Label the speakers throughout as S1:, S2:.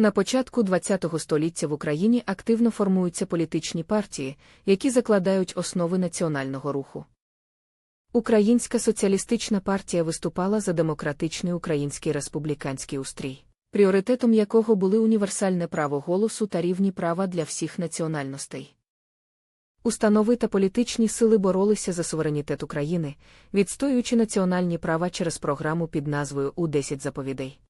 S1: На початку ХХ століття в Україні активно формуються політичні партії, які закладають основи національного руху. Українська соціалістична партія виступала за демократичний український республіканський устрій, пріоритетом якого були універсальне право голосу та рівні права для всіх національностей. Установи та політичні сили боролися за суверенітет України, відстоюючи національні права через програму під назвою У 10 заповідей.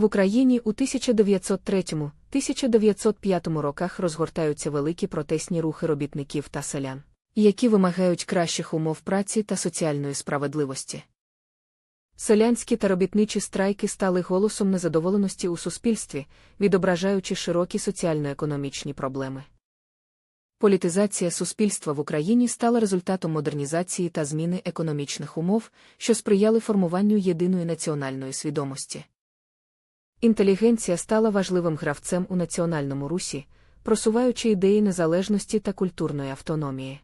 S1: В Україні у 1903-1905 роках розгортаються великі протестні рухи робітників та селян, які вимагають кращих умов праці та соціальної справедливості. Селянські та робітничі страйки стали голосом незадоволеності у суспільстві, відображаючи широкі соціально-економічні проблеми. Політизація суспільства в Україні стала результатом модернізації та зміни економічних умов, що сприяли формуванню єдиної національної свідомості. Інтелігенція стала важливим гравцем у національному русі, просуваючи ідеї незалежності та культурної автономії.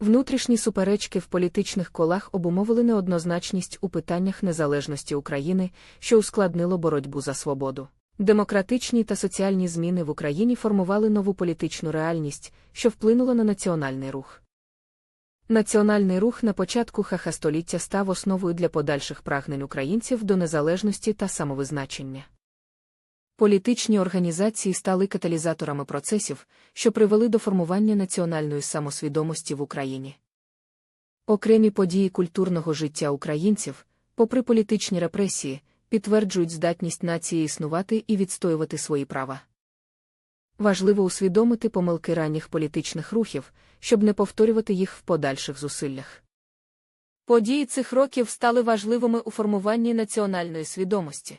S1: Внутрішні суперечки в політичних колах обумовили неоднозначність у питаннях незалежності України, що ускладнило боротьбу за свободу. Демократичні та соціальні зміни в Україні формували нову політичну реальність, що вплинула на національний рух. Національний рух на початку хаха століття став основою для подальших прагнень українців до незалежності та самовизначення. Політичні організації стали каталізаторами процесів, що привели до формування національної самосвідомості в Україні. Окремі події культурного життя українців, попри політичні репресії, підтверджують здатність нації існувати і відстоювати свої права. Важливо усвідомити помилки ранніх політичних рухів, щоб не повторювати їх в подальших зусиллях. Події цих років стали важливими у формуванні національної свідомості.